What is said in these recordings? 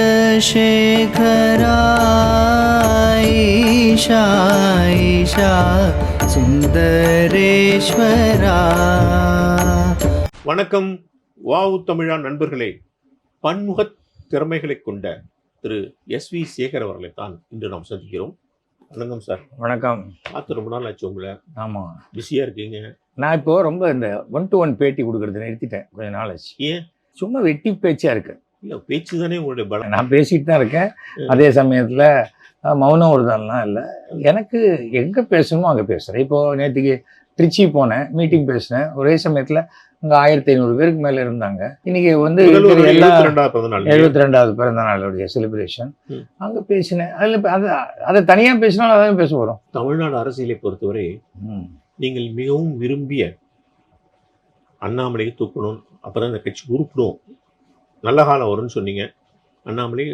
चन्द्रशेखरा ईशा ईशा सुन्दरेश्वरा வணக்கம் வாவு தமிழா நண்பர்களே பன்முகத் திறமைகளை கொண்ட திரு எஸ் வி சேகர் அவர்களை தான் இன்று நாம் சந்திக்கிறோம் வணக்கம் சார் வணக்கம் பார்த்து ரொம்ப நாள் ஆச்சு உங்களை ஆமாம் பிஸியாக இருக்கீங்க நான் இப்போ ரொம்ப இந்த ஒன் டு ஒன் பேட்டி கொடுக்கறது நிறுத்திட்டேன் கொஞ்ச நாள் ஆச்சு ஏன் சும்மா வெட்டி பேச்சா இருக்கு இல்லை பேச்சு தானே உங்களுடைய பலம். நான் பேசிட்டு தான் இருக்கேன். அதே சமயத்தில் மௌனம் ஒருதான்லாம் இல்லை. எனக்கு எங்கே பேசணுமோ அங்கே பேசுகிறேன் இப்போ நேற்றுக்கு திருச்சி போனேன் மீட்டிங் பேசினேன். ஒரே சமயத்தில் அங்கே ஆயிரத்தி ஐநூறு பேருக்கு மேலே இருந்தாங்க. இன்னைக்கு வந்து எல்லா எழுபத்தி ரெண்டாவது பிறந்த நாளுடைய செலிப்ரேஷன். அங்கே பேசினேன். அதில் அதை அதை தனியாக பேசினாலும் அதான் பேச வரும் தமிழ்நாடு அரசியலை பொறுத்தவரை. நீங்கள் மிகவும் விரும்பிய அண்ணாமலையை தூக்கணும் அப்பதான் இந்த கட்சி உருப்பிடும் நல்ல காலம் வரும்னு சொன்னீங்க அண்ணாமலை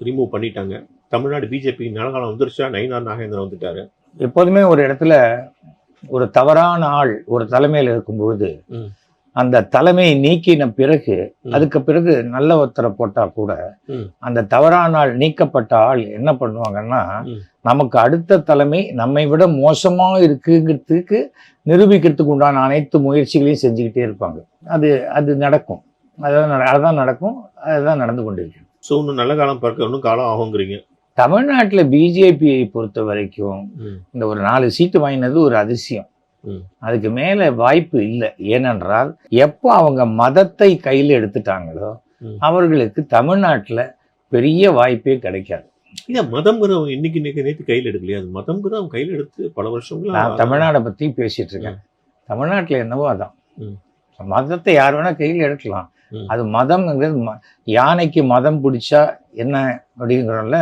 ரிமூவ் பண்ணிட்டாங்க தமிழ்நாடு பிஜேபி நல்ல காலம் வந்துருச்சா நயினார் நாகேந்திரன் வந்துட்டாரு எப்போதுமே ஒரு இடத்துல ஒரு தவறான ஆள் ஒரு தலைமையில் இருக்கும் பொழுது. அந்த தலைமையை நீக்கின பிறகு. அதுக்கு பிறகு நல்ல ஒருத்தரை போட்டா கூட. அந்த தவறான ஆள் நீக்கப்பட்ட ஆள் என்ன பண்ணுவாங்கன்னா. நமக்கு அடுத்த தலைமை நம்மை விட மோசமா இருக்குங்கிறதுக்கு நிரூபிக்கிறதுக்கு உண்டான அனைத்து முயற்சிகளையும் செஞ்சுக்கிட்டே இருப்பாங்க அது அது நடக்கும் அதான் அதுதான் நடக்கும் அதுதான் நடந்து கொண்டிருக்கு ஸோ இன்னும் நல்ல காலம் பிறக்க இன்னும் காலம் ஆகுங்கிறீங்க தமிழ்நாட்டில் பிஜேபியை பொறுத்த வரைக்கும். இந்த ஒரு நாலு சீட்டு வாங்கினது ஒரு அதிசயம். அதுக்கு மேல வாய்ப்பு இல்லை ஏனென்றால் எப்போ அவங்க மதத்தை கையில் எடுத்துட்டாங்களோ. அவர்களுக்கு தமிழ்நாட்டுல பெரிய வாய்ப்பே கிடைக்காது இல்ல மதம்ங்கிற அவங்க இன்னைக்கு இன்னைக்கு நேற்று கையில் எடுக்கலையா அது மதம்ங்கிற அவங்க கையில் எடுத்து பல வருஷங்களா நான் தமிழ்நாடை பத்தி பேசிட்டு இருக்கேன் தமிழ்நாட்டுல என்னவோ அதான். மதத்தை யார் வேணா கையில் எடுக்கலாம். அது மதம்ங்கிறது யானைக்கு மதம் பிடிச்சா என்ன அப்படிங்கிறோம்ல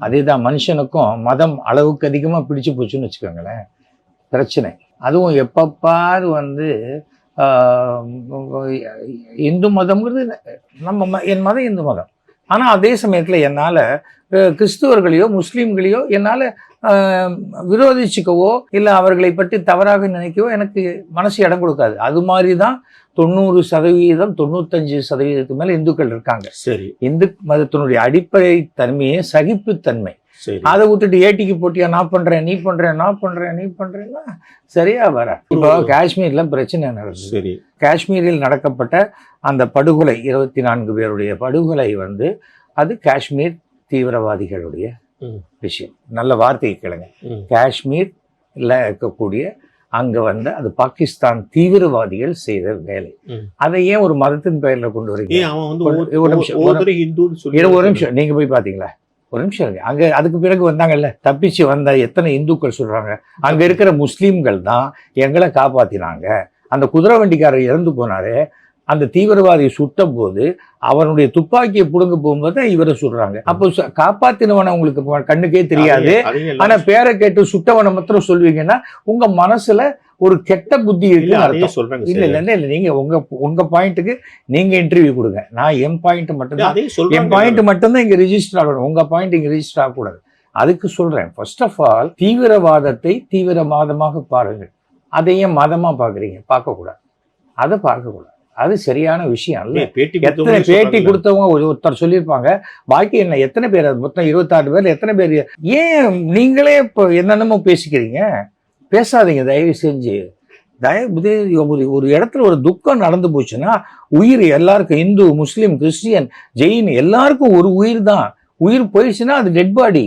அதேதான் மனுஷனுக்கும் மதம் அளவுக்கு அதிகமா பிடிச்சு போச்சுன்னு வச்சுக்கோங்களேன். பிரச்சனை. அதுவும் எப்பப்பாரு வந்து ஆஹ், இந்து மதம்ங்கிறது நம்ம ம- என் மதம் இந்து மதம். ஆனா அதே சமயத்துல என்னால கிறிஸ்துவர்களையோ முஸ்லீம்களையோ என்னால ஆஹ், விரோதிச்சுக்கவோ இல்லை அவர்களை பற்றி தவறாக நினைக்கவோ எனக்கு மனசு இடம் கொடுக்காது. அது மாதிரி தான் தொண்ணூறு சதவீதம் தொண்ணூத்தஞ்சு சதவீதத்துக்கு மேல இந்துக்கள் இருக்காங்க. சரி. இந்து மதத்தினுடைய அடிப்படை தன்மையே சகிப்புத்தன்மை. அதை விட்டுட்டு ஏட்டிக்கு போட்டியா நான் பண்றேன் நீ பண்றேன் நான் பண்றேன் நீ பண்றேன்னா சரியா வர. இப்போ காஷ்மீர்ல பிரச்சனை நடக்குது. சரி. காஷ்மீரில் நடக்கப்பட்ட அந்த படுகொலை இருபத்தி நான்கு பேருடைய படுகொலை வந்து அது காஷ்மீர் தீவிரவாதிகளுடைய. விஷயம். நல்ல வார்த்தையை கேளுங்க. காஷ்மீர்ல இருக்கக்கூடிய அங்க வந்து அது பாகிஸ்தான் தீவிரவாதிகள் செய்த வேலை. அதை ஏன் ஒரு மதத்தின் பெயர்ல கொண்டு வரீங்க ஒரு- நிமிஷம், ஒரு நிமிஷம் நீங்க போய் பாத்தீங்களா? ஒரு நிமிஷம் இருங்க. அங்க அதுக்கு பிறகு வந்தாங்கல்ல தப்பிச்சு வந்த எத்தனை இந்துக்கள் சொல்றாங்க? அங்க இருக்கிற முஸ்லீம்கள் தான் எங்களை காப்பாத்தினாங்க. அந்த குதிரை வண்டிக்காரர் இறந்து போனாரு. அந்த தீவிரவாதியை சுட்ட போது அவனுடைய துப்பாக்கியை புடுங்க போகும்போது தான் இவரை சுடுறாங்க. அப்போ காப்பாத்தினவனை உங்களுக்கு கண்ணுக்கே தெரியாது. அதையும் அதையும் ஆனா பேரை கேட்டு சுட்டவனை மாத்திரம் சொல்லுவீங்கன்னா உங்க மனசுல ஒரு கெட்ட புத்தி இருக்குன்னு அதையும் அர்த்தம். சொல்றாங்க இல்ல இல்ல இல்ல நீங்க உங்க உங்க பாயிண்ட்டுக்கு நீங்க இன்டர்வியூ கொடுங்க. நான் என் பாயிண்ட் மட்டும்தான். அதையும் என் பாயிண்ட் மட்டும்தான் இங்க ரிஜிஸ்டர் ஆகணும். உங்க பாயிண்ட் இங்க ரிஜிஸ்டர் ஆகக்கூடாது. அதுக்கு சொல்றேன். ஃபர்ஸ்ட் ஆஃப் ஆல் தீவிரவாதத்தை தீவிரவாதமாக பாருங்கள். அதை ஏன் மதமா பாக்குறீங்க. பார்க்க கூடாது அதை பார்க்க கூடாது அது சரியான விஷயம் ஏய், பேட்டி எத்தனை பேட்டி. கொடுத்தவங்க ஒரு ஒருத்தர் சொல்லியிருப்பாங்க. பாக்கி என்ன? எத்தனை பேர்? அது மொத்தம் இருபத்தாறு பேர் எத்தனை பேர்? ஏன் நீங்களே இப்போ என்னென்னமோ பேசிக்கிறீங்க? பேசாதீங்க தயவு செஞ்சு. தயவு ஒரு ஒரு இடத்துல ஒரு துக்கம் நடந்து போச்சுன்னா உயிர் எல்லாருக்கும் இந்து முஸ்லீம் கிறிஸ்டியன் ஜெயின் எல்லாருக்கும் ஒரு உயிர் தான். உயிர் போயிடுச்சுன்னா அது டெட் பாடி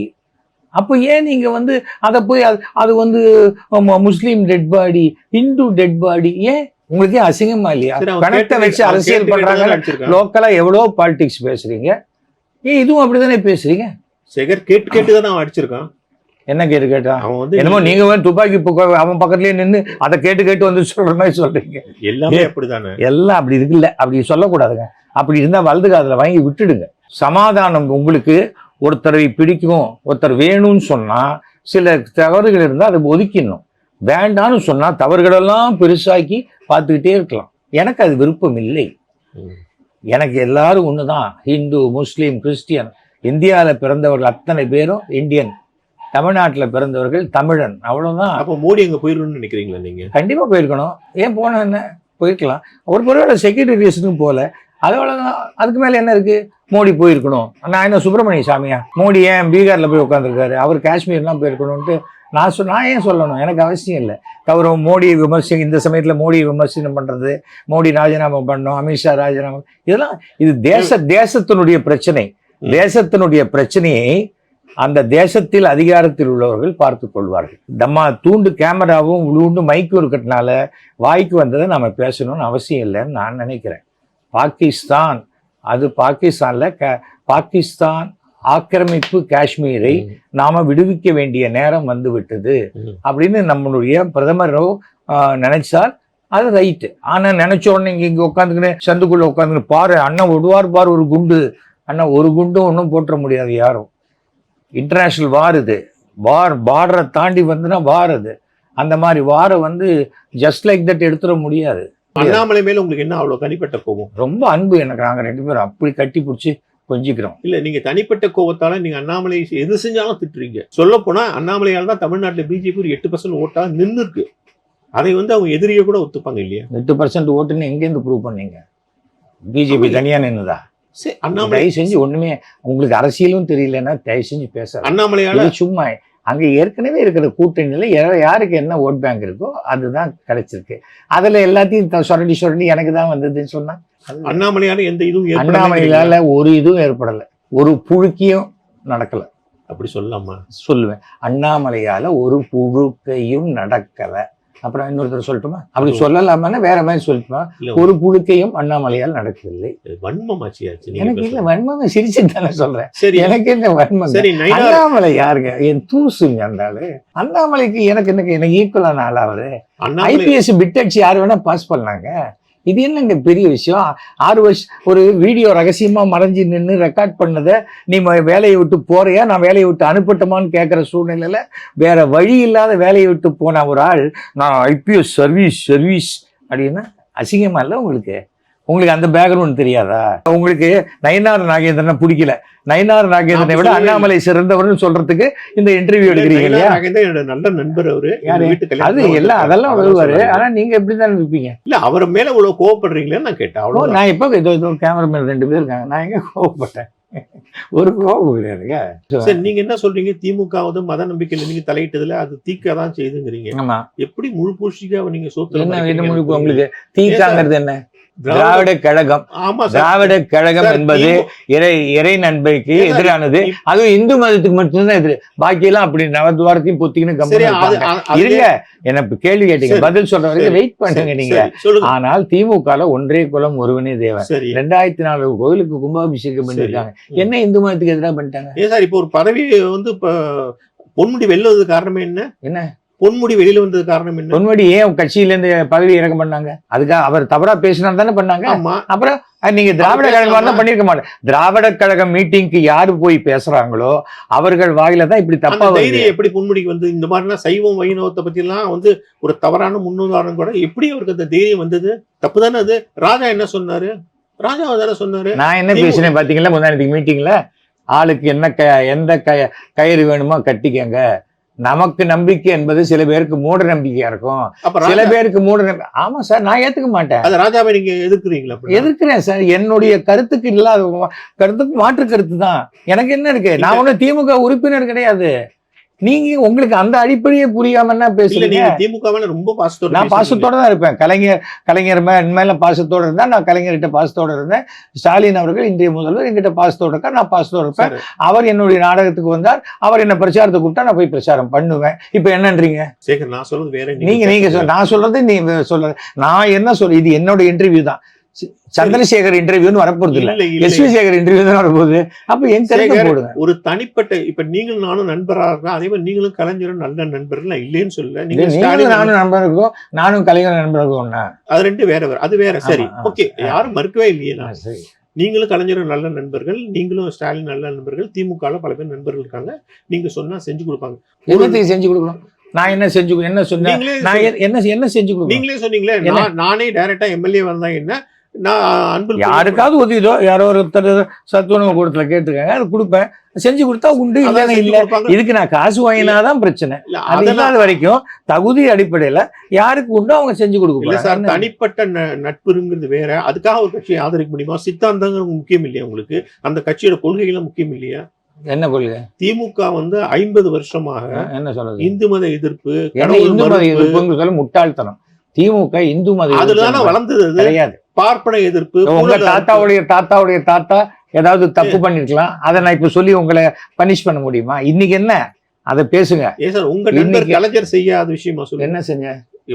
அப்போ ஏன் நீங்க வந்து அதை போய் அது அது வந்து Muslim dead body Hindu dead body ஏன் உங்களுக்கே அசிங்கமா இல்லையா? கேட்டு- வச்சு அரசியல் பண்றாங்க. லோக்கலா எவ்வளோ பாலிடிக்ஸ் பேசுறீங்க. ஏன் இதுவும் அப்படிதானே பேசுறீங்க? சேகர் கேட்டு கேட்டு தானே அவன் அடிச்சிருக்கான் என்ன கேட்டு கேட்டா? அவன் வந்து என்னமோ நீங்க வந்து துப்பாக்கி புக்க- அவன் பக்கத்துலயே நின்னு அதை கேட்டு கேட்டு வந்து சொல்ற மாதிரி சொல்றீங்க. எல்லாமே அப்படிதானே. எல்லாம் அப்படி இருக்குல்ல அப்படி சொல்லக்கூடாதுங்க. அப்படி இருந்தா வலது காதுல வாங்கி விட்டுடுங்க. சமாதானம் உங்களுக்கு ஒருத்தரை பிடிக்கும் ஒருத்தர் வேணும்னு சொன்னா சில தவறுகள் இருந்தால் அதை ஒதுக்கிடணும். வேண்டான்னு சொன்னா தவறுகளெல்லாம் பெருசாக்கி பார்த்துக்கிட்டே இருக்கலாம். எனக்கு அது விருப்பம் இல்லை. எனக்கு எல்லாரும் ஒண்ணுதான். Hindu Muslim Christian. இந்தியாவில் பிறந்தவர்கள் அத்தனை பேரும் இந்தியன். தமிழ்நாட்டில் பிறந்தவர்கள் தமிழன். அவ்வளவுதான். அப்ப மோடி அங்க போயிருன்னு நினைக்கிறீங்களா நீங்க? கண்டிப்பா போயிருக்கணும். ஏன் போன என்ன? போயிருக்கலாம். ஒரு ஒருவேளை செக்யூரிட்டி ரீசனும் போல அவ்வளவுதான். அதுக்கு மேல என்ன இருக்கு? மோடி போயிருக்கணும். நான் என்ன சுப்பிரமணிய சாமியா? மோடி ஏன் பீகார்ல போய் உட்காந்துருக்காரு அவர் காஷ்மீர்லாம் போயிருக்கணும்ட்டு நான் சொல் நான் ஏன் சொல்லணும்? எனக்கு அவசியம் இல்லை. தவிர மோடியை விமர்சி இந்த சமயத்துல மோடியை விமர்சனம் பண்றது மோடி ராஜினாமா பண்ணணும் அமித்ஷா ராஜினாமா இதெல்லாம் இது தேச தேசத்தினுடைய பிரச்சனை. தேசத்தினுடைய பிரச்சனையை அந்த தேசத்தில் அதிகாரத்தில் உள்ளவர்கள் பார்த்து கொள்வார்கள். நம்ம தூண்டு கேமராவும் உண்டு மைக்கும் இருக்கட்டனால வாய்க்கு வந்ததை நம்ம பேசணும்னு அவசியம் இல்லைன்னு நான் நினைக்கிறேன். பாகிஸ்தான் அது பாகிஸ்தான்ல க பாகிஸ்தான் ஆக்கிரமிப்பு காஷ்மீரை நாம விடுவிக்க வேண்டிய நேரம் வந்து விட்டது ம். அப்படின்னு நம்மளுடைய பிரதமரோ நினைச்சால் அது ரைட்டு ஆனா நினைச்ச உடனே இங்க இங்க உட்காந்துக்கின்னு சந்துக்குள்ள உட்காந்துக்கின்னு பாரு அண்ணன் விடுவார் பாரு ஒரு குண்டு. அண்ணன் ஒரு குண்டும் ஒன்றும் போட்டுற முடியாது யாரும். இன்டர்நேஷனல் வார் இது. வார் பார்டரை தாண்டி வந்துன்னா வார் அது. அந்த மாதிரி வாரை வந்து ஜஸ்ட் லைக் தட் எடுத்துட முடியாது. அண்ணாமலை மேல உங்களுக்கு என்ன அவ்வளவு தனிப்பட்ட கோபம்? ரொம்ப அன்பு எனக்கு. நாங்க ரெண்டு பேரும் அப்படி கட்டி பிடிச்சி கொஞ்சிக்கிறோம். இல்ல நீங்க தனிப்பட்ட கோபத்தால நீங்க அண்ணாமலை எது செஞ்சாலும் திட்டுறீங்க. சொல்ல போனா அண்ணாமலையால தான் தமிழ்நாட்டுல பிஜேபி ஒரு எட்டு பர்சன்ட் ஓட்டா நின்னு இருக்கு அதை வந்து அவங்க எதிரியை கூட ஒத்துப்பாங்க இல்லையா? எட்டு பர்சன்ட் ஓட்டுன்னு எங்கேருந்து ப்ரூவ் பண்ணீங்க? பிஜேபி தனியா நின்னுதா? சரி அண்ணாமலை செஞ்சு ஒண்ணுமே உங்களுக்கு அரசியலும் தெரியலன்னா தயவு செஞ்சு பேச அண்ணாமலையால சும்மா அங்க ஏற்கனவே இருக்கிற கூட்டணியில யாருக்கு என்ன ஓட் பேங்க் இருக்கோ அதுதான் கிடைச்சிருக்கு. அதுல எல்லாத்தையும் சுரண்டி சுரண்டி எனக்கு தான் வந்ததுன்னு சொன்னா? அண்ணாமலையால எந்த இதுவும்? அண்ணாமலையால ஒரு இதுவும் ஏற்படல. ஒரு புழுக்கியும் நடக்கல. அப்படி சொல்லலாமா? சொல்லுவேன். அண்ணாமலையால ஒரு புழுக்கையும் நடக்கல. அப்புறம் இன்னொருத்தர் சொல்லட்டுமா? அப்படி சொல்லலாமான்னா வேற மாதிரி சொல்லட்டுமா? ஒரு புழுக்கையும் அண்ணாமலையால் நடக்கவில்லை. நீங்க எனக்கு இல்ல பேசுறது. வன்மமே சிரிச்சுட்டு தானே சொல்றேன். சரி. எனக்கு என்ன வன்மம்? அண்ணாமலை யாருங்க? என் தூசுங்க அந்த ஆளு. அண்ணாமலைக்கு எனக்கு எனக்கு எனக்கு ஈக்குவலான ஆள் அவரு? ஐபிஎஸ் பிட் அடிச்சு யார் வேணா பாஸ் பண்ணாங்க. இது என்னங்க பெரிய விஷயம்? ஆறு வருஷம் ஒரு வீடியோ ரகசியமா மறைஞ்சு நின்று ரெக்கார்ட் பண்ணதை நீ வேலையை விட்டு போறியா? நான் வேலையை விட்டு அனுப்பட்டுமான்னு கேட்குற சூழ்நிலையில வேற வழி இல்லாத வேலையை விட்டு போன ஒரு ஆள் நான் ஐபிஎஸ் சர்வீஸ் சர்வீஸ் அப்படின்னா அசிங்கமா இல்லை உங்களுக்கு? உங்களுக்கு அந்த பேக்ரவுண்ட் தெரியாதா? உங்களுக்கு நயனார் நாகேந்திரனை பிடிக்கல. நயனார் நாகேந்திரனை விட அண்ணாமலை சிறந்தவர்னு சொல்றதுக்கு இந்த இன்டர்வியூ எடுக்கிறீங்க இல்லையா? என்னோட நல்ல நண்பர் அவரு. அது எல்லாம் அதெல்லாம் வருவாரு. ஆனா நீங்க எப்படிதான் இருப்பீங்க? இல்ல அவர் மேல இவ்வளவு கோவப்படுறீங்களேன்னு நான் கேட்டேன். அவ்வளவு நான் இப்போ இதோ இதோ கேமராமேன் ரெண்டு பேர் இருக்காங்க. நான் எங்க கோவப்பட்டேன்? ஒரு கோபம் கிடையாதுங்க சரி நீங்க என்ன சொல்றீங்க? திமுக வந்து மத நம்பிக்கையில நீங்க தலையிட்டதுல அது தீக்க தான் செய்துங்கிறீங்க எப்படி முழு பூச்சிக்காக நீங்க சோத்துல என்ன முடிவு உங்களுக்கு? தீக்காங்கிறது என்ன? திராவிட- கழகம். திராவிட கழகம் என்பது இறை இறை நண்பைக்கு எதிரானது. அதுவும் இந்து மதத்துக்கு மட்டும்தான் எதிர். பாக்கியெல்லாம் அப்படி நவத்வாரத்தையும் பொத்திக்கின்னு கம்பெனி என்ன இப்ப கேள்வி கேட்டீங்க. பதில் சொல்ற வரைக்கும் வெயிட் பண்ணுங்க நீங்க. ஆனால் திமுகல ஒன்றே குலம் ஒருவனே தேவன். ரெண்டாயிரத்தி நாலு கோயிலுக்கு கும்பாபிஷேகம் பண்ணிருக்காங்க. என்ன இந்து மதத்துக்கு எதிராக பண்ணிட்டாங்க? ஏன் சார் இப்போ ஒரு பதவி வந்து பொன்முடி வந்தது காரணம் என்ன? என்ன? பொன்முடி வெளியில வந்தது காரணம் என்ன? பொன்வடி ஏன் கட்சியில இருந்து பதவி இறக்கம் பண்ணாங்க? அதுக்காக அவர் தவறா பேசினார் தானே பண்ணாங்க? அப்புறம் நீங்க திராவிட கழகம் தான் பண்ணிருக்க மாட்டேன். திராவிட கழகம் மீட்டிங்க்கு யாரு போய் பேசுறாங்களோ அவர்கள் வாயில தான் இப்படி தப்பா தைரியம் எப்படி பொன்முடிக்கு வந்து இந்த மாதிரிலாம் சைவம் வைணவத்தை பத்தி எல்லாம் வந்து ஒரு தவறான முன்னுதாரணம் கூட எப்படி அவருக்கு அந்த தைரியம் வந்தது? தப்பு தானே அது? ராஜா என்ன சொன்னாரு? ராஜா தானே சொன்னாரு? நான் என்ன பேசினேன் பாத்தீங்களா முந்தானத்துக்கு மீட்டிங்ல ஆளுக்கு என்ன க எந்த க கயிறு வேணுமோ கட்டிக்கங்க. நமக்கு நம்பிக்கை என்பது சில பேருக்கு மூட நம்பிக்கையா இருக்கும். சில பேருக்கு மூட நம்பிக்கை ஆமா சார் நான் ஏத்துக்க மாட்டேன். அது ராஜாவை நீங்க எதிர்க்கிறீங்களா? எதிர்க்கிறேன் சார். என்னுடைய கருத்துக்கு இல்லாத கருத்துக்கு மாற்று கருத்து தான் எனக்கு என்ன இருக்கு? நான் ஒன்றும் திமுக உறுப்பினர் கிடையாது. நீங்க உங்களுக்கு அந்த அடிப்படையே புரியாம என்ன பேசுறீங்க? திமுக ரொம்ப பாசத்தோட நான். பாசத்தோட தான் இருப்பேன். கலைஞர் கலைஞர் மேல பாசத்தோட இருந்தா நான் கலைஞர்கிட்ட பாசத்தோட இருந்தேன். ஸ்டாலின் அவர்கள் இன்றைய முதல்வர் என்கிட்ட பாசத்தோட இருக்கா நான் பாசத்தோட இருப்பேன். அவர் என்னுடைய நாடகத்துக்கு வந்தார். அவர் என்ன பிரச்சாரத்துக்கு கூப்பிட்டா நான் போய் பிரச்சாரம் பண்ணுவேன். இப்ப என்னன்றீங்க? சேகர் நான் சொல்றது வேற நீங்க நீங்க நான் சொல்றது நீங்க சொல்றது நான் என்ன சொல்ல இது என்னோட இன்டர்வியூ தான். சந்திரசேகர் இன்டர்வியூன்னு வரப்போறது இல்ல. எஸ் வி சேகர் இன்டர்வியூ தான் வரப்போகுது. அப்ப என் போடுங்க. ஒரு தனிப்பட்ட இப்ப நீங்களும் நானும் நண்பரா இருக்கா அதே மாதிரி நீங்களும் கலைஞரும் நல்ல நண்பர்கள். இல்லைன்னு சொல்ல நீங்க நீங்களும் நானும் நண்பர் இருக்கோம் நானும் கலைஞர் நண்பர் இருக்கோம் ஒண்ணா? அது ரெண்டு வேற வேற. அது வேற சரி. ஓகே. யாரும் மறுக்கவே இல்லையே நான். சரி. நீங்களும் கலைஞரும் நல்ல நண்பர்கள். நீங்களும் ஸ்டாலின் நல்ல நண்பர்கள். திமுக பல பேர் நண்பர்கள் இருக்காங்க. நீங்க சொன்னா செஞ்சு கொடுப்பாங்க. என்னத்துக்கு செஞ்சு கொடுக்கணும்? நான் என்ன செஞ்சு என்ன சொன்னேன் நீங்களே நான் என்ன என்ன செஞ்சு கொடுக்கணும்? நீங்களே சொன்னீங்களே. நானே டைரக்டா எம்எல்ஏ வந்தா என்ன? நான் அன்பில் யாருக்காவது உதவிதோ யாரோ ஒருத்தர் சத்துணவு கூடத்துல கேட்டிருக்காங்க அது கொடுப்பேன். செஞ்சு கொடுத்தா உண்டு இல்லைன்னா இல்ல. இதுக்கு நான் காசு வாங்கினாதான் பிரச்சனை. இல்ல, அது அதெல்லாம் இல்லாத வரைக்கும் தகுதி அடிப்படையில யாருக்கு உண்டோ அவங்க செஞ்சு இல்ல சார் கொடுக்க தனிப்பட்ட நட்புங்கிறது வேற. அதுக்காக ஒரு கட்சியை ஆதரிக்க முடியுமா? சித்தாந்தங்கள் முக்கியம் இல்லையா உங்களுக்கு? அந்த கட்சியோட கொள்கைகளும் முக்கியம் இல்லையா? என்ன கொள்கை? திமுக வந்து ஐம்பது வருஷமாக என்ன சொல்றது? இந்து மத எதிர்ப்பு இந்து மத சொல்ல முட்டாள்தனம். திமுக இந்து மத எதிர்ப்பு வளர்ந்தது. கிடையாது. பார்ப்பன எதிர்ப்பு உங்க. தாத்தாவுடைய தாத்தாவுடைய தாத்தா ஏதாவது தப்பு பண்ணிருக்கலாம். அதை நான் இப்ப சொல்லி உங்களை பனிஷ் பண்ண முடியுமா? இன்னைக்கு என்ன? அதை பேசுங்க. ஏன் சார் உங்க நண்பர் கலைஞர் செய்யாத விஷயமா சொல்லுங்க. என்ன செஞ்ச?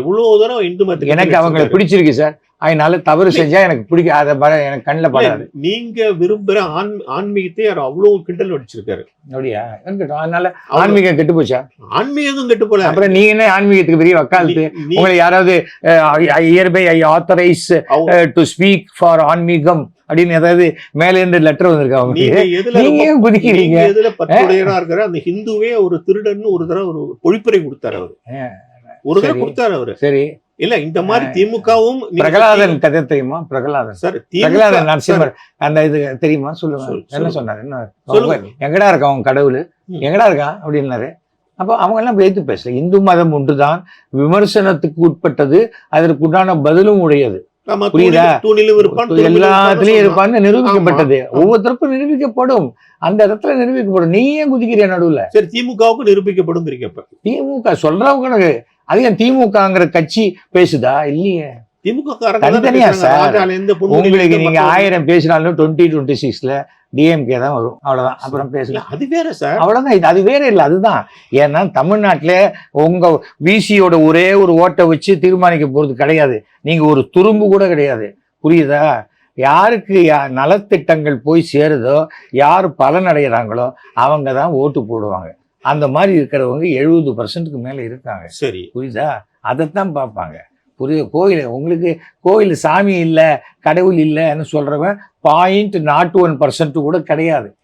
எவ்வளவு தூரம் இந்து மதத்துக்கு எனக்கு அவங்களை. பிடிச்சிருக்கு சார். அதனால தவறு செஞ்சா எனக்கு பிடிக்க அதை பட எனக்கு கண்ணில் படாது. நீங்க விரும்புற ஆன் ஆன்மீகத்தை அவர் அவ்வளவு கிண்டல் அடிச்சிருக்காரு. அப்படியா? இருக்கட்டும் அதனால ஆன்மீகம் கெட்டு போச்சா? ஆன்மீகம் கெட்டு போல. அப்புறம் நீங்க என்ன ஆன்மீகத்துக்கு பெரிய வக்காலத்து? உங்களை யாராவது இயர்பை I authorise to speak for ஆன்மீகம் அப்படின்னு ஏதாவது மேல இருந்து லெட்டர் வந்திருக்கா நீங்க ஏன் குதிக்கிறீங்க? எதுல பற்றுடையனா இருக்கிற அந்த ஹிந்துவே ஒரு திருடன்னு ஒரு தடவை ஒரு பொழிப்புரை கொடுத்தாரு அவரு. ஒரு தடவை. கொடுத்தாரு அவரு. சரி. இல்ல இந்த மாதிரி திமுகவும் பிரகலாதன் கதை தெரியுமா? பிரகலாதன். சார் பிரகலாதன் நரசிம்மர் அந்த இது தெரியுமா? சொல்லுங்க. சொல்- என்ன. சொன்னாரு? என்ன? எங்கடா இருக்கான் அவன் கடவுள். எங்கடா இருக்கான் அப்படின்னாரு. அப்போ அவங்க எல்லாம் பேத்து பேசல. இந்து மதம் ஒன்றுதான். விமர்சனத்துக்கு உட்பட்டது. அதற்கு உண்டான பதிலும் உடையது. புரியுதா? எல்லாத்துலயும் இருப்பான்னு நிரூபிக்கப்பட்டது. ஒவ்வொருத்தருக்கும் நிரூபிக்கப்படும். அந்த இடத்துல நிரூபிக்கப்படும். நீ ஏன் குதிக்கிறிய நடுவுல. சரி திமுகவுக்கு நிரூபிக்கப்படும் திமுக சொல்றவங்க அது ஏன் திமுகங்கிற கட்சி பேசுதா? இல்லையே. திமுக தனித்தனியா சார். உங்களுக்கு நீங்க ஆயிரம் பேசினாலும் டுவெண்ட்டி டுவெண்ட்டி சிக்ஸ்ல டிஎம்கே தான் வரும். அவ்வளவுதான். அப்புறம் பேசலாம் அது வேற சார். அவ்வளவுதான். இது அது வேற இல்லை. அதுதான். ஏன்னா தமிழ்நாட்டுல உங்க விசியோட ஒரே ஒரு ஓட்டை வச்சு தீர்மானிக்க போறது கிடையாது. நீங்க ஒரு துரும்பு கூட கிடையாது. புரியுதா? யாருக்கு நலத்திட்டங்கள் போய் சேருதோ யார் பலன் அடைகிறாங்களோ அவங்க தான் ஓட்டு போடுவாங்க. அந்த மாதிரி இருக்கிறவங்க எழுபது பர்சன்ட்டுக்கு மேல இருக்காங்க. சரி. புரியுதா? அதைத்தான் பார்ப்பாங்க. புரியுது கோயில் உங்களுக்கு கோயில் சாமி இல்லை கடவுள் இல்லைன்னு சொல்றவன் பாயிண்ட் நாட் ஒன் பர்சன்ட் கூட கிடையாது.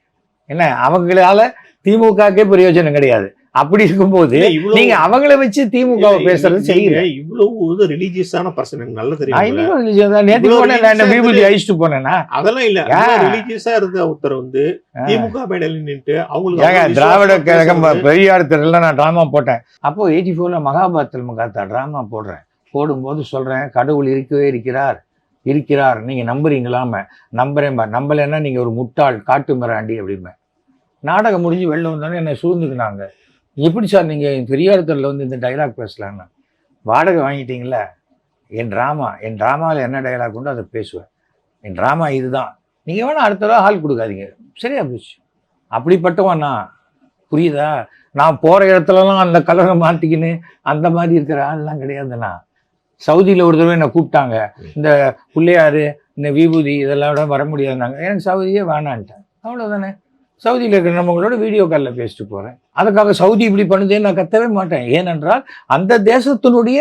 என்ன? அவங்களால திமுகக்கே பிரயோஜனம் கிடையாது. அப்படி இருக்கும்போது நீங்க அவங்கள வச்சு திமுக பேசுறது செய்யல இவ்வளவு ரிலீஜியஸான பர்சன் நல்லா தெரியும். நேத்து போனேன் விபூதி அழிச்சிட்டு போனேன்னா அதெல்லாம் இல்ல? ரிலீஜியஸா இருந்த ஒருத்தர் வந்து. திமுக மேடையில நின்று அவங்களுக்கு திராவிட கழகம். பெரியார் தெருல நான் ட்ராமா போட்டேன். அப்போ எயிட்டி ஃபோர்ல மகாபாரத்தில் மகாத்தா ட்ராமா போடுறேன். போடும்போது சொல்றேன் கடவுள் இருக்கவே இருக்கிறார். இருக்கிறார். நீங்க நம்புறீங்களாம நம்புறேன் நம்பலைன்னா நீங்க ஒரு முட்டாள் காட்டு மிராண்டி அப்படிம்பேன். நாடகம் முடிஞ்சு வெளில வந்தோடனே என்னை சூழ்ந்துக்கினாங்க. எப்படி சார் நீங்கள் பெரியார் தெருவில் வந்து இந்த டைலாக் பேசலான்னு வாடகை வாங்கிட்டீங்களா என் ட்ராமா என் ட்ராமாவில் என்ன டைலாக் உண்டோ அதை பேசுவேன். என் ட்ராமா இதுதான். நீங்கள் வேணால் அடுத்த தடவை ஹால் கொடுக்காதீங்க. சரியா போச்சு. அப்படிப்பட்டவன்? நான் புரியுதா? நான் போகிற இடத்துலலாம் அந்த கலரை மாட்டிக்கின்னு அந்த மாதிரி இருக்கிற ஆள்லாம் கிடையாதுண்ணா. சவுதியில் ஒரு தடவை என்னை கூப்பிட்டாங்க. இந்த பிள்ளையார் இந்த விபூதி இதெல்லாம் விட வர முடியாதுன்னாங்க. எனக்கு சவுதியே வேணான்ட்டேன். அவ்வளோதானே சவுதியில் இருக்கிற நம்மளோட வீடியோ காலில் பேசிட்டு போகிறேன் அதுக்காக சவுதி இப்படி பண்ணுதேன்னு நான் கத்தவே மாட்டேன். ஏனென்றால் அந்த தேசத்தினுடைய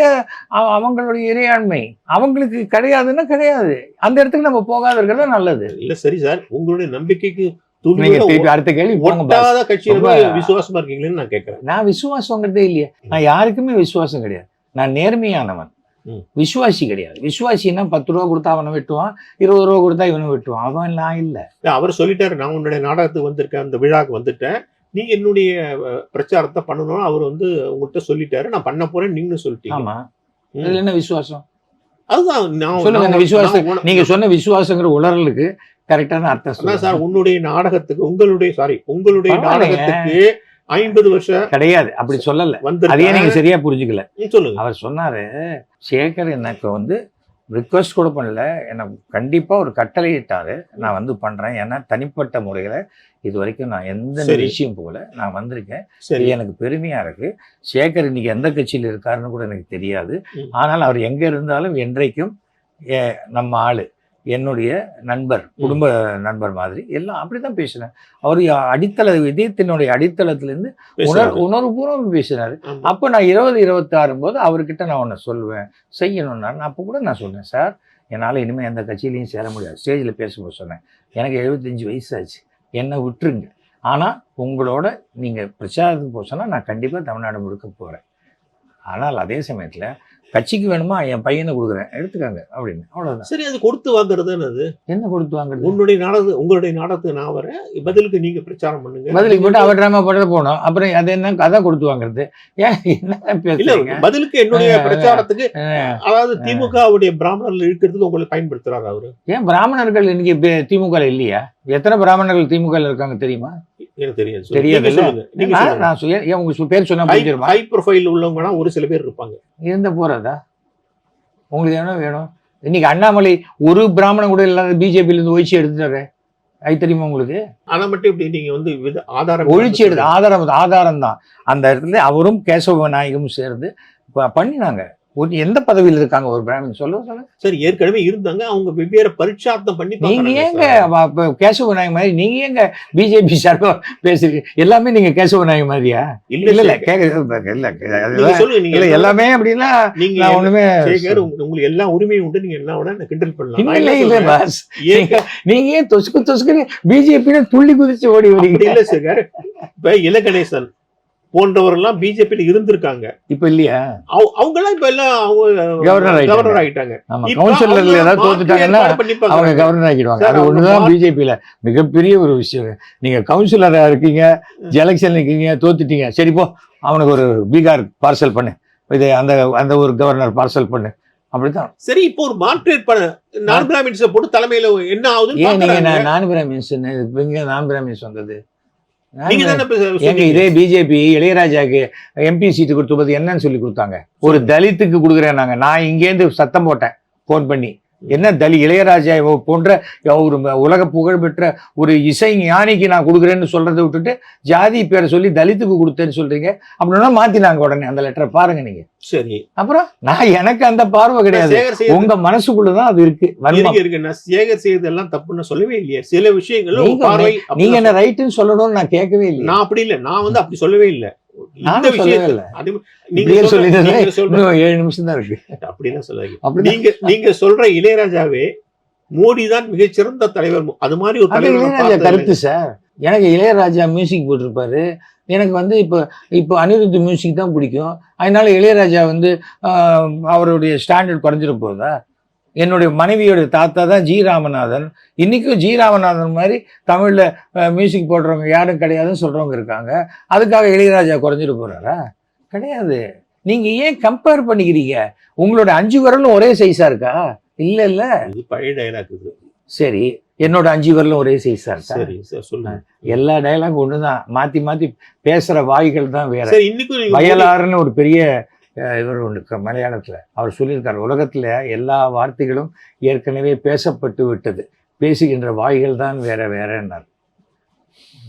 அவங்களுடைய இறையாண்மை அவங்களுக்கு கிடையாதுன்னா கிடையாது. அந்த இடத்துக்கு நம்ம போகாத இருக்கிறது நல்லது. இல்ல சரி சார். உங்களுடைய நம்பிக்கைக்கு அடுத்த கேள்வி விசுவாசமா இருக்கீங்களேன்னு நான் கேட்கறேன் நான் விசுவாசங்கிறதே இல்லையே. நான் யாருக்குமே விசுவாசம் கிடையாது. நான் நேர்மையானவன். விசுவாசி கிடையாது விசுவாசின்னா பத்து ரூபா கொடுத்தா அவனை வெட்டுவான் இருபது ரூபா கொடுத்தா இவனை வெட்டுவான் அவன் நான் இல்லை அவர் சொல்லிட்டாரு நான் உன்னுடைய நாடகத்துக்கு வந்திருக்கேன் அந்த விழாக்கு வந்துட்டேன் நீங்க என்னுடைய பிரச்சாரத்தை பண்ணணும் அவர் வந்து உங்கள்கிட்ட சொல்லிட்டாரு நான் பண்ண போறேன் நீங்களும் சொல்லிட்டீங்க ஆமா. இதுல என்ன விசுவாசம் அதுதான் நான் சொல்லுங்க, விசுவாசம் நீங்க சொன்ன விசுவாசங்கிற உளறலுக்கு கரெக்டான அர்த்தம் சார் உன்னுடைய நாடகத்துக்கு உங்களுடைய சாரி உங்களுடைய. நாடகத்துக்கு ஐம்பது வருஷம் கிடையாது அப்படி சொல்லல. அதையே நீங்க சரியா புரிஞ்சுக்கல. சொல்லுங்க. அவர் சொன்னாரு சேகர் எனக்கு வந்து ரிக்வஸ்ட் கூட பண்ணல. எனக்கு கண்டிப்பா ஒரு கட்டளை இட்டாரு நான் வந்து பண்றேன். ஏன்னா தனிப்பட்ட முறையில இது வரைக்கும் நான் எந்த. விஷயம் போகல. நான் வந்திருக்கேன். சரி. எனக்கு பெருமையா இருக்கு. சேகர் இன்னைக்கு எந்த கட்சியில் இருக்காருன்னு கூட எனக்கு தெரியாது. ஆனால் அவர் எங்க இருந்தாலும் என்றைக்கும் ஏ- நம்ம ஆளு. என்னுடைய நண்பர் குடும்ப நண்பர் மாதிரி எல்லாம் அப்படிதான் பேசினேன் அவர் அடித்தள இதயத்தினுடைய அடித்தளத்திலிருந்து உணர். உணர்வுபூர்வம் பேசினாரு. அப்போ நான் இருபது இருபத்தாறு போது அவர்கிட்ட நான் ஒன்று சொல்லுவேன். செய்யணும்னா நான் அப்போ கூட நான் சொன்னேன் சார் என்னால் இனிமேல் எந்த கட்சியிலையும் சேர முடியாது. ஸ்டேஜில் பேசும்போது சொன்னேன். எனக்கு எழுபத்தஞ்சு வயசாச்சு. என்னை விட்டுருங்க. ஆனால் உங்களோட நீங்கள் பிரச்சாரத்துக்கு போக சொன்னால் நான் கண்டிப்பாக தமிழ்நாடு முழுக்க போகிறேன் ஆனால் அதே சமயத்துல கட்சிக்கு வேணுமா? என் பையனை கொடுக்குறேன். எடுத்துக்காங்க அப்படின்னு. அவ்வளவுதான். சரி அது கொடுத்து வாங்குறது அது என்ன கொடுத்து வாங்குறது? உன்னுடைய நாடகம் உங்களுடைய நாடகத்துக்கு நான் வரேன். பதிலுக்கு நீங்க பிரச்சாரம் பண்ணுங்க. பதிலுக்கு போட்டு அவர் டிராமா போட்டு போனோம் அப்புறம் அது என்ன? அதான் கொடுத்து வாங்குறது. ஏன் என்ன பதிலுக்கு என்னுடைய பிரச்சாரத்துக்கு. அதாவது திமுகவுடைய பிராமணர்கள் இழுக்கிறதுக்கு உங்களை பயன்படுத்துறாரு அவரு. ஏன் பிராமணர்கள் இன்னைக்கு திமுக இல்லையா? எத்தனை பிராமணர்கள் திமுக இருக்காங்க தெரியுமா? எனக்கு தெரியாது. நான் உங்க பேர் சொன்னா புரிஞ்சிருமா? ஹை ப்ரொஃபைல் உள்ளவங்கன்னா ஒரு சில பேர் இருப்பாங்க. இருந்த போறதா உங்களுக்கு என்ன வேணும்? இன்னைக்கு அண்ணாமலை ஒரு பிராமணன் கூட இல்லாத பிஜேபியில இருந்து ஒழிச்சு எடுத்துட்டாரு. அது தெரியுமா உங்களுக்கு? ஆனா மட்டும் இப்படி நீங்க வந்து ஆதாரம் ஒழிச்சு எடுத்து ஆதாரம் ஆதாரம் தான். அந்த இடத்துல அவரும் கேசவ நாயகமும் சேர்ந்து பண்ணினாங்க. ஒரு எந்த பதவியில் இருக்காங்க ஒரு பிராமின் சொல்ல சொல்ல. சரி ஏற்கனவே இருந்தாங்க. அவங்க வெவ்வேறு பரிட்சார்த்தம் பண்ணி நீங்க ஏங்க சார். கேசவ நாயகம் மாதிரி நீங்க ஏங்க பிஜேபி சார்பா பேசுறீங்க? எல்லாமே நீங்க கேசவ நாயகம் மாதிரியா? இல்ல இல்ல. கேக்க இல்ல சொல்லுங்க எல்லாமே அப்படின்னா நீங்க ஒண்ணுமே உங்களுக்கு எல்லா உரிமையும் உண்டு. நீங்க வேணா என்ன கிண்டல் பண்ணலாம். இல்ல இல்ல பாஸ். நீங்க ஏன் தொசுக்கு தொசுக்கு பிஜேபி துள்ளி குதிச்சு ஓடி இல்ல சேகர் இப்ப இலகணேசன் போன்றவரெல்லாம் பிஜேபியில இருந்திருக்காங்க. இப்ப இல்லையா? அவ- அவங்க எல்லாம் இப்ப எல்லாம் அவங்க கவர்னர். கவர்னர் இப்ப கவுன்சிலர்ல ஏதாவது தோத்துட்டாங்கன்னா பண்ணி அவங்க. கவர்னர் ஆக்கிடுவாங்க. சார், அது ஒண்ணுதான் பிஜேபியில. மிகப்பெரிய ஒரு விஷயம். நீங்க கவுன்சிலரா இருக்கீங்க எலெக்ஷன் நிக்கீங்க தோத்துட்டீங்க. சரி போ. அவனுக்கு ஒரு பீகார் பார்சல் பண்ணு. இது அந்த அந்த ஒரு கவர்னர் பார்சல் பண்ணு. அப்படித்தான். சரி இப்போ ஒரு மாற்று ஏற்பாடு. நான் பிராமின்ஸ போட்டு தலைமையில என்ன ஆகுதுன்னு ஏன் நீங்க. நான் பிராமின்ஸ் இங்க நான் பிராமின்ஸ் வந்தது? இதே பிஜேபி இளையராஜாக்கு எம்பி சீட்டு கொடுத்த போது என்னன்னு சொல்லி கொடுத்தாங்க. ஒரு தலித்துக்கு கொடுக்குறேன் நாங்க நான் இங்கேருந்து சத்தம் போட்டேன். ஃபோன் பண்ணி. என்ன தலி? இளையராஜா போன்ற ஒரு உலக புகழ்பெற்ற ஒரு இசை ஞானிக்கு நான் கொடுக்குறேன்னு சொல்றதை விட்டுட்டு ஜாதி பேரை சொல்லி தலித்துக்கு கொடுத்தேன்னு சொல்றீங்க. அப்படின்னா மாத்தினாங்க உடனே அந்த லெட்டரை பாருங்க நீங்க. சரி. அப்புறம் நான் எனக்கு அந்த பார்வை கிடையாது. உங்க மனசுக்குள்ளதான் அது இருக்கு. சேகர் செய்யறது எல்லாம் தப்புன்னு சொல்லவே இல்லையே. சில விஷயங்கள் நீங்க- என்ன ரைட்டுன்னு சொல்லணும்னு நான் கேட்கவே இல்லை நான் அப்படி இல்ல. நான் வந்து அப்படி சொல்லவே இல்ல. நானும் சொல்லவே விஷயத்துல இல்லை. அது நீங்க இப்படியே சொல்ற- சொல்லிட்டு நீங்க சொல்ற இன்னும் ஏழு நிமிஷம் தான் இருக்கு. அப்படிலாம் சொல்லாதீங்க. அப்படி நீங்க நீங்க சொல்ற இளையராஜாவே மோடி தான் மிகச்சிறந்த தலைவர். அது மாதிரி ஒரு தலைவர் கருத்து சார். எனக்கு இளையராஜா மியூசிக் போட்டிருப்பாரு. எனக்கு வந்து இப்போ இப்போ அனிருத் மியூசிக் தான் பிடிக்கும். அதனால இளையராஜா வந்து அவருடைய ஸ்டாண்டர்ட் குறைஞ்சிட போகுதா? என்னுடைய மனைவியோட தாத்தா தான் ஜி ராமநாதன் இன்னைக்கும் ஜி ராமநாதன் மாதிரி தமிழ்ல மியூசிக் போடுறவங்க யாரும் கிடையாதுன்னு சொல்றவங்க இருக்காங்க. அதுக்காக இளையராஜா குறைஞ்சிட போறாரா? கிடையாது. நீங்க ஏன் கம்பேர் பண்ணிக்கிறீங்க? உங்களோட அஞ்சு விரலும் ஒரே சைஸா இருக்கா? இல்ல இல்ல. பழைய டைலாக் இது. சரி. என்னோட அஞ்சு விரலும் ஒரே சைஸா இருக்கா? சரி சார் சொல்லுங்க. எல்லா டயலாக் ஒண்ணுதான். மாத்தி மாத்தி பேசுற வாய்கள் தான் வேற. வயலாறுன்னு ஒரு பெரிய இவர் ஒன்று க- அவர் சொல்லியிருக்கார் உலகத்தில் எல்லா வார்த்தைகளும் ஏற்கனவே பேசப்பட்டு விட்டது. பேசுகின்ற வாய்கள் தான் வேற வேறன்னார்.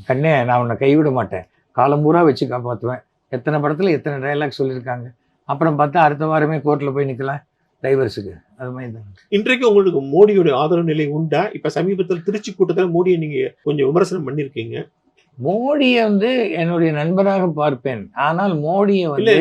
கண்ணே நான் உன்னை கைவிட மாட்டேன். காலம் பூரா வச்சு காப்பாற்றுவேன் எத்தனை படத்தில் எத்தனை டைலாக் சொல்லியிருக்காங்க. அப்புறம் பார்த்தா அடுத்த வாரமே கோர்ட்டில் போய் நிற்கலாம் டைவர்ஸுக்கு அது மாதிரி தான். இன்றைக்கு உங்களுக்கு மோடியோட ஆதரவு நிலை உண்டா? இப்போ சமீபத்தில் திருச்சி கூட்டத்தில் மோடியை நீங்கள் கொஞ்சம் விமர்சனம் பண்ணியிருக்கீங்க. மோடியை வந்து என்னுடைய நண்பராக பார்ப்பேன் ஆனால் மோடியை வந்து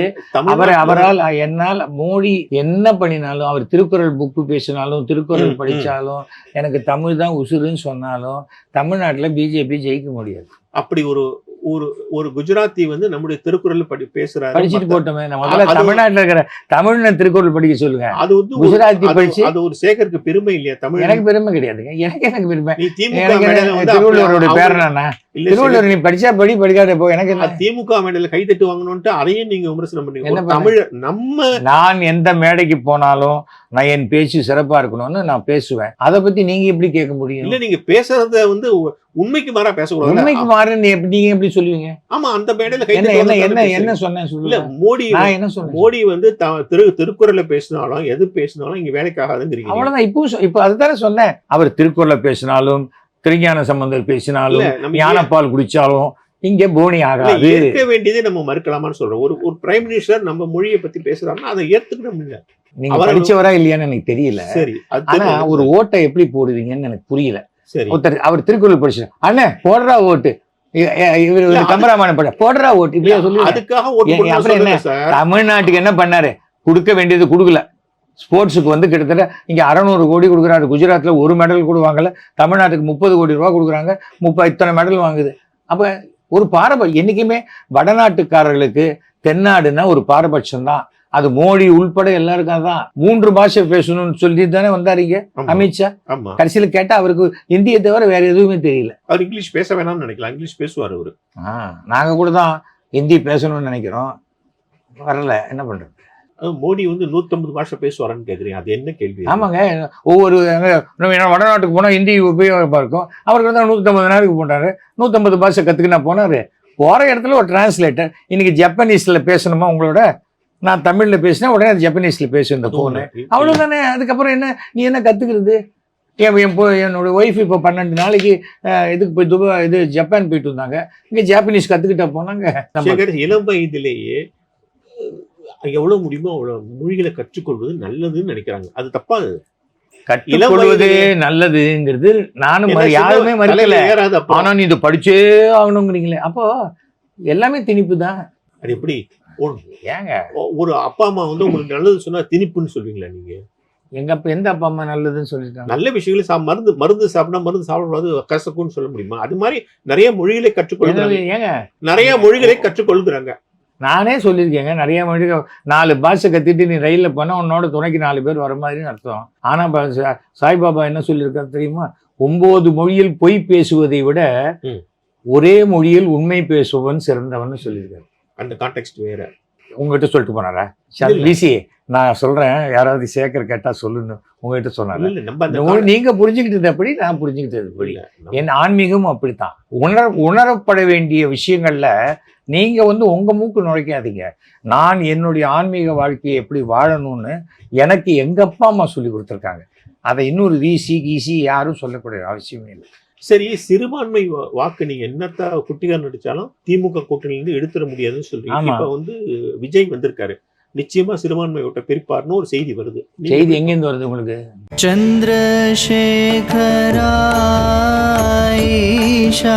அவரை அவரால் என்னால் மோடி என்ன பண்ணினாலும் அவர் திருக்குறள் புக்கு பேசினாலும் திருக்குறள் ம். படிச்சாலும் எனக்கு தமிழ் தான் உசுருன்னு சொன்னாலும் தமிழ்நாட்டுல பிஜேபி ஜெயிக்க முடியாது அப்படி ஒரு ஒரு ஒரு குஜராத்தி வந்து நம்முடைய திருக்குறள் படி பேசுறாரு. படிச்சுட்டு போட்டோமே தமிழ்நாட்டுல இருக்கிற தமிழ்ல திருக்குறள் படிக்க சொல்லுங்க. அது வந்து குஜராத்தி படிச்சு அது ஒரு சேகருக்கு பெருமை இல்லையா தமிழ்? எனக்கு பெருமை கிடையாதுங்க எனக்கு எனக்கு பெருமை. நீ திமுக எனக்கு மேடையில என்ன- வந்து திருவள்ளுவரோட அப்படி- பேர் என்ன இல்ல திருவள்ளுவர் நீ படிச்சா படி படிக்காத போ. எனக்கு என்ன? திமுக மேடையில கைதட்டு வாங்கணும்ட்டு அதையும் நீங்க விமர்சனம் பண்ணேன்? தமிழ் நம்ம நான் எந்த மேடைக்கு போனாலும் நான் என் பேச்சு சிறப்பா இருக்கணும்னு நான் பேசுவேன். அதை பத்தி நீங்க எப்படி கேட்க முடியும்? இல்ல நீங்க பேசுறத வந்து உண்மைக்கு மாறா பேசக்கூடாது உண்மைக்கு மாறு நீ எப்படி நீங்க எப்படி சொல்லுவீங்க? ஆமா அந்த மேடையில என்ன என்ன என்ன சொன்னேன் இல்ல சொல்லுங்க. மோடி நான் என்ன சொன்னேன் மோடி வந்து திரு திருக்குறளை பேசினாலும் எது பேசினாலும் இங்க வேலைக்கு ஆகாதுங்கிறீங்க அவ்வளவுதான். இப்போ இப்போ அதுதானே சொன்னேன். அவர் திருக்குறளை பேசினாலும் திருஞான சம்பந்தர் பேசினாலும் ஞானப்பால் குடிச்சாலும் இங்க போனி ஆகாது. ஏற்க வேண்டியதை நம்ம மறுக்கலாமான்னு சொல்றோம் ஒரு ஒரு பிரைம் மினிஸ்டர் நம்ம மொழியை பத்தி பேசுறாருன்னா அதை ஏத்துக்கணும் இல்ல நீங்க அவர் படிச்சவரா இல்லையான்னு எனக்கு தெரியல. சரி அது ஆனா. ஒரு ஓட்டை எப்படி போடுவீங்கன்னு எனக்கு புரியல. ஒருத்தர் அவர் திருக்குறள் படிச்சு அண்ணே போடுறா ஓட்டு. இவர் கம்பராமாயணம் போட போடுறா ஓட்டு இப்படியா சொல்லி அதுக்காக அப்புறம் என்ன? தமிழ்நாட்டுக்கு என்ன பண்ணாரு? கொடுக்க வேண்டியது கொடுக்கல. ஸ்போர்ட்ஸுக்கு வந்து கிட்டத்தட்ட இங்க அறநூறு கோடி கொடுக்குறாரு. குஜராத்ல ஒரு மெடல் கூட வாங்கல. தமிழ்நாட்டுக்கு முப்பது கோடி ரூபா கொடுக்குறாங்க. முப்பது இத்தனை மெடல் வாங்குது. அப்ப ஒரு பாரபட்சம் என்னைக்குமே வடநாட்டுக்காரர்களுக்கு தென்னாடுன்னா ஒரு பாரபட்சம் தான் அது மோடி உள்பட எல்லாருக்கும் அதான் மூன்று பாஷை பேசணும்னு சொல்லி தானே வந்தாருங்க. அமித்ஷா? கடைசியில கேட்டா அவருக்கு இந்தியை தவிர வேற எதுவுமே தெரியல. அவர் இங்கிலீஷ் பேச வேணாம்னு நினைக்கலாம் இங்கிலீஷ் பேசுவார் அவரு. நாங்க கூட தான் ஹிந்தி பேசணும்னு நினைக்கிறோம். வரல என்ன பண்றது? அது மோடி வந்து 150 பாஷை பேசுவாரான்னு கேக்குறீங்க அது என்ன கேள்வி? ஆமாங்க ஒவ்வொரு வடநாட்டுக்கு போனா ஹிந்தி உபயோகமா இருக்கும். அவருக்கு வந்து நூற்றம்பது நேரத்துக்கு போனாரு நூற்றம்பது பாஷை கத்துக்கினா போனாரு. போற இடத்துல ஒரு டிரான்ஸ்லேட்டர் இன்னைக்கு ஜப்பனீஸ்ல பேசணுமா உங்களோட? நான் தமிழ்ல பேசினா உடனே அது ஜப்பனீஸ்ல பேசும் இந்த போனு அவ்வளவுதானே? அதுக்கப்புறம் என்ன? நீ என்ன கத்துக்கிறது? என் என் பொ- என்னோட ஒய்ஃப் இப்போ பன்னெண்டு நாளைக்கு இதுக்கு போய் துபாய் இது ஜப்பான் போயிட்டு வந்தாங்க. இங்கே ஜாப்பனீஸ் கற்றுக்கிட்டா போனாங்க. இளம் வயதிலேயே அஹ், எவ்வளவு முடியுமோ அவ்வளவு மொழிகளை கற்றுக்கொள்வது நல்லதுன்னு நினைக்கிறாங்க. அது தப்பா? கற்றுக்கொள்வது நல்லதுங்கிறது நானும் யாருமே மறுக்கல. தலையில ஏறாது அப்புறம். ஆனா நீ இது படிச்சே ஆகணுங்கிறீங்களே. அப்போ எல்லாமே திணிப்பு தான் அது எப்படி? ஏங்க? ஒரு அப்பா அம்மா வந்து உங்களுக்கு நல்லது சொன்னா திணிப்புன்னு சொல்வீங்களா நீங்க? எங்க அப்பா எந்த அப்பா அம்மா நல்லதுன்னு சொல்லிட்டாங்க. நல்ல விஷயங்களை சா மருந்து மருந்து சாப்பிட்டா மருந்து சாப்பிடக்கூடாது கசக்கும்னு சொல்ல முடியுமா? அது மாதிரி நிறைய மொழிகளை கற்றுக்கொள்கிறாங்க. ஏங்க, நிறைய மொழிகளை கற்றுக்கொள்கிறாங்க. நானே சொல்லியிருக்கேங்க நிறைய மொழி நாலு பாஷை கத்திட்டு நீ ரயில்ல போனா உன்னோட துணைக்கு நாலு பேர் வர மாதிரின்னு அர்த்தம். ஆனா ப- சா- சாய்பாபா என்ன சொல்லியிருக்காரு தெரியுமா? ஒன்பது மொழியில் பொய் பேசுவதை விட. ஒரே மொழியில் உண்மை பேசுவன் சிறந்தவன் சொல்லியிருக்காரு. அந்த கான்டெக்ட் வேற. உங்ககிட்ட சொல்லிட்டு போனாரா. பிசி நான் சொல்றேன். யாராவது சேகர் கேட்டா சொல்லுன்னு உங்ககிட்ட சொன்னாரு? நீங்க புரிஞ்சுக்கிட்டது அப்படி நான் புரிஞ்சுக்கிட்டது அப்படி என் ஆன்மீகம் அப்படித்தான். உணர உணரப்பட வேண்டிய விஷயங்கள்ல நீங்க வந்து உங்க மூக்கு நுழைக்காதீங்க. நான் என்னுடைய ஆன்மீக வாழ்க்கையை எப்படி வாழணும்னு எனக்கு எங்க அப்பா அம்மா சொல்லி கொடுத்துருக்காங்க. அதை இன்னொரு விசி கிசி யாரும் சொல்லக்கூடிய அவசியமே இல்லை. சரி சிறுபான்மை வாக்கு நீங்க என்னத்தா குட்டிகார் நடிச்சாலும் திமுக கூட்டணியிலிருந்து எடுத்துட முடியாதுன்னு சொல்லி இப்ப வந்து விஜய் வந்திருக்காரு. நிச்சயமா சிறுபான்மை ஓட்ட பிரிப்பார்னு ஒரு செய்தி வருது. செய்தி எங்க இருந்து வருது உங்களுக்கு? சந்திரசேகராயிஷா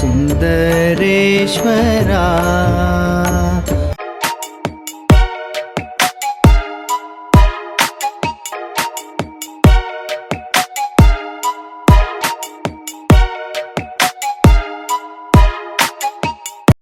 சுந்தரேஸ்வரா.